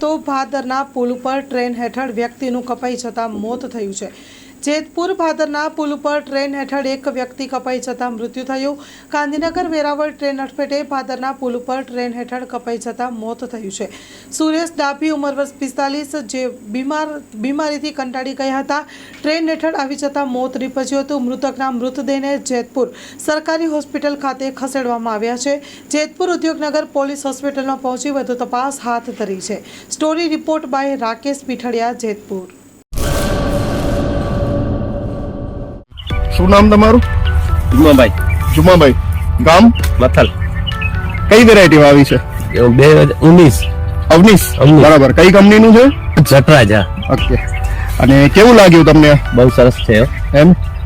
હતો ભાદરના પુલ ઉપર ટ્રેન હેઠળ વ્યક્તિનું કપાઈ જતાં મોત થયું છે. જેતપુર ભાદરના પુલ ઉપર ટ્રેન હેઠળ એક વ્યક્તિ કપાઈ જતાં મૃત્યુ થયું. ગાંધીનગર વેરાવળ ટ્રેન અડફેટે ભાદરના પુલ ઉપર ટ્રેન હેઠળ કપાઈ જતાં મોત થયું છે. સુરેશ ડાભી ઉંમર વર્ષ પિસ્તાલીસ, જે બીમાર, બીમારીથી કંટાળી ગયા હતા. ટ્રેન હેઠળ આવી જતાં મોત નીપજ્યું હતું. મૃતકના મૃતદેહને જેતપુર સરકારી હોસ્પિટલ ખાતે ખસેડવામાં આવ્યા છે. જેતપુર ઉદ્યોગનગર પોલીસ હોસ્પિટલમાં પહોંચી વધુ તપાસ હાથ ધરી છે. Story report by Rakesh Pithadiya Jetpur. શું નામ તમારું? જુમાભાઈ. જુમાભાઈ. ગામ? મથલ. કઈ વેરાયટી આવી છે? બે હજાર ઉન્નીસ. અવનીશ. અવનીશ. બરાબર. કઈ કંપનીનું છે? જટરાજા. ઓકે. અને કેવું લાગ્યું તમને? બહુ સરસ છે. એમ?